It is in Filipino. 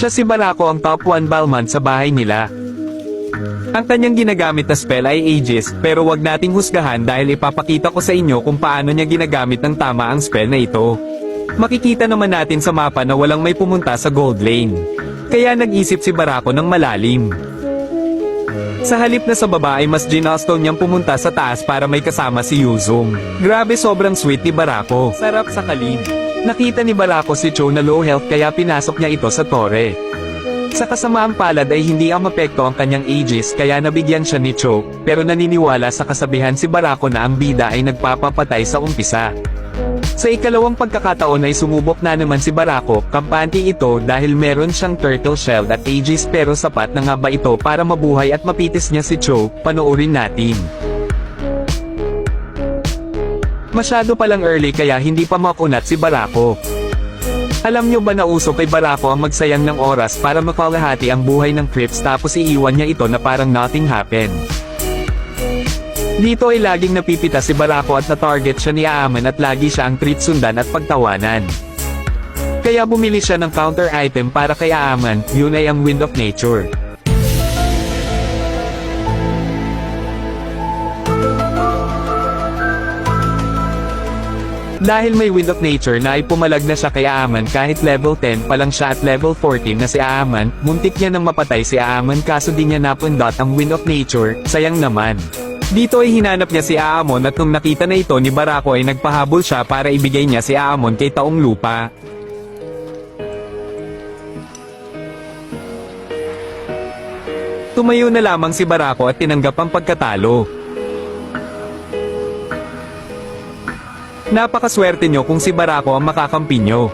Siya si Barako ang top 1 Balman sa bahay nila. Ang kanyang ginagamit na spell ay Aegis, pero wag nating husgahan dahil ipapakita ko sa inyo kung paano niya ginagamit ng tama ang spell na ito. Makikita naman natin sa mapa na walang may pumunta sa gold lane. Kaya nag-isip si Barako ng malalim. Sa halip na sa baba ay mas ginasto niyang pumunta sa taas para may kasama si Yuzong. Grabe sobrang sweet ni Barako. Sarap sa kalin. Nakita ni Barako si Cho na low health kaya pinasok niya ito sa tore. Sa kasamaang palad ay hindi ang mapekto ang kanyang Aegis kaya nabigyan siya ni Cho, pero naniniwala sa kasabihan si Barako na ang bida ay nagpapapatay sa umpisa. Sa ikalawang pagkakataon ay sumubok na naman si Barako, kampante ito dahil meron siyang turtle shell at Aegis pero sapat na nga ba ito para mabuhay at mapitis niya si Cho, panoorin natin. Masyado palang early kaya hindi pa makunat si Barako. Alam nyo ba na uso kay Barako ang magsayang ng oras para makalahati ang buhay ng Crips tapos iiwan niya ito na parang nothing happened. Dito ay laging napipita si Barako at na-target siya ni Aaman at lagi siya ang treat sundan at pagtawanan. Kaya bumili siya ng counter item para kay Aaman, yun ay ang Wind of Nature. Dahil may Wind of Nature na ay pumalag na siya kay Aaman kahit level 10 pa lang siya at level 14 na si Aaman, muntik niya nang mapatay si Aaman kaso di niya napundot ang Wind of Nature, sayang naman. Dito ay hinanap niya si Aamon at nung nakita na ito ni Barako ay nagpahabol siya para ibigay niya si Aamon kay Taong Lupa. Tumayo na lamang si Barako at tinanggap ang pagkatalo. Napakaswerte nyo kung si Barako ang makakampi nyo.